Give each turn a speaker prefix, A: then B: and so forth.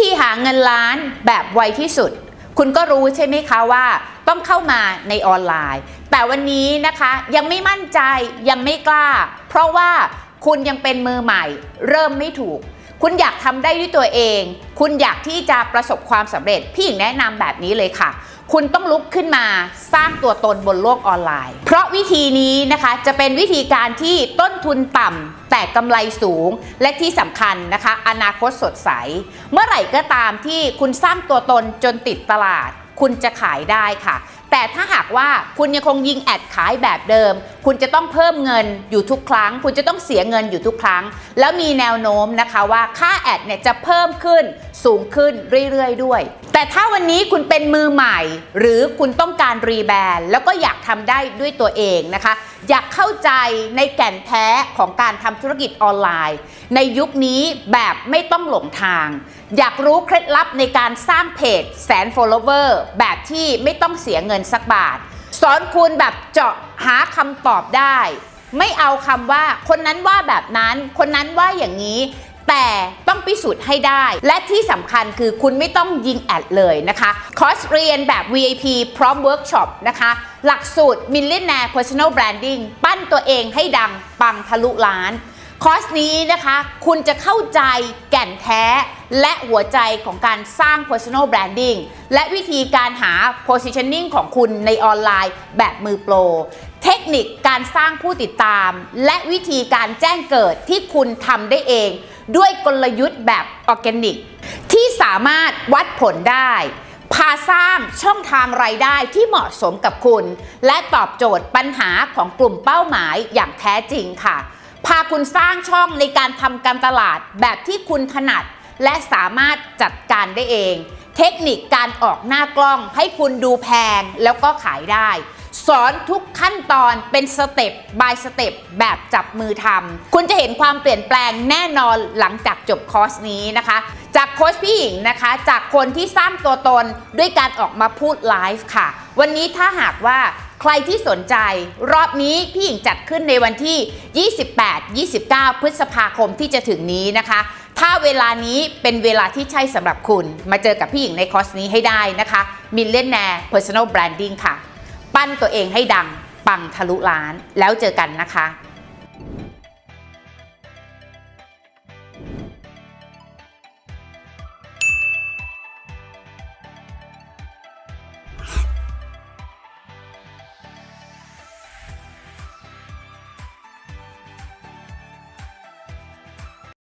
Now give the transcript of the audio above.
A: ธีหาเงินล้านแบบไวที่สุด คุณก็รู้ใช่ไหมคะว่าต้องเข้ามาในออนไลน์ แต่วันนี้นะคะยังไม่มั่นใจยังไม่กล้า เพราะว่าคุณยังเป็นมือใหม่ เริ่มไม่ถูก คุณอยากทำได้ด้วยตัวเอง คุณอยากที่จะประสบความสำเร็จ พี่หญิงแนะนำแบบนี้เลยค่ะ คุณต้องลุกขึ้นมาสร้างตัวตนบนโลกออนไลน์ เพราะวิธีนี้นะคะจะเป็นวิธีการที่ต้นทุนต่ำแต่กำไรสูง และที่สำคัญนะคะ อนาคตสดใส เมื่อไหร่ก็ตามที่คุณสร้างตัวตนจนติดตลาด คุณจะขายได้ค่ะ แต่ถ้าหากว่าคุณยังคงยิงแอดขายแบบเดิม คุณจะต้องเพิ่มเงินอยู่ทุกครั้ง คุณจะต้องเสียเงินอยู่ทุกครั้ง แล้วมีแนวโน้มนะคะว่าค่าแอดเนี่ยจะเพิ่มขึ้นสูงขึ้นเรื่อยๆด้วย แต่ถ้าวันนี้คุณเป็นมือใหม่ หรือคุณต้องการรีแบรนด์แล้วก็อยากทำได้ด้วยตัวเองนะคะ อยากเข้าใจในแก่นแท้ของการทำธุรกิจออนไลน์ ในยุคนี้แบบไม่ต้องหลงทาง อยากรู้เคล็ดลับในการสร้างเพจแสน follower แบบที่ไม่ต้องเสียเงินสักบาท สอนคุณแบบเจาะหาคำตอบได้ ไม่เอาคำว่า คนนั้นว่าแบบนั้น คนนั้นว่าอย่างนี้ แต่ต้องพิสูจน์ให้ได้ และที่สำคัญคือคุณไม่ต้องยิงแอดเลยนะคะคอร์สเรียนแบบ VIP พร้อมเวิร์กช็อปนะคะ หลักสูตร Millionaire Personal Branding ปั้นตัวเองให้ดังปังทะลุล้านคอร์สนี้นะคะคุณจะเข้าใจแก่นแท้ และหัวใจของการสร้าง personal branding และวิธีการหา positioning ของคุณในออนไลน์แบบมือโปร เทคนิคการสร้างผู้ติดตาม และวิธีการแจ้งเกิดที่คุณทำได้เอง ด้วยกลยุทธ์แบบออร์แกนิก ที่สามารถวัดผลได้ พาสร้างช่องทางรายได้ที่เหมาะสมกับคุณ และตอบโจทย์ปัญหาของกลุ่มเป้าหมายอย่างแท้จริงค่ะ พาคุณสร้างช่องในการทำการตลาดแบบที่คุณถนัด และสามารถจัดการได้เอง เทคนิคการออกหน้ากล้องให้คุณดูแพงแล้วก็ขายได้ สอนทุกขั้นตอนเป็นสเต็ปบายสเต็ปแบบจับมือทำคุณจะเห็นความเปลี่ยนแปลงแน่นอนหลังจากจบคอร์สนี้นะคะ จากโค้ชพี่หญิงนะคะ จากคนที่สร้างตัวตนด้วยการออกมาพูดไลฟ์ค่ะ วันนี้ถ้าหากว่าใครที่สนใจรอบนี้พี่หญิงจัดขึ้นในวันที่ 28-29 พฤษภาคมที่จะถึงนี้นะคะ ถ้าเวลานี้เป็นเวลาที่ใช่สำหรับคุณ มาเจอกับพี่หญิงในคอร์สนี้ให้ได้นะคะ Millionaire Personal Branding ค่ะ ปั้นตัวเองให้ดังปังทะลุล้านแล้วเจอกันนะคะ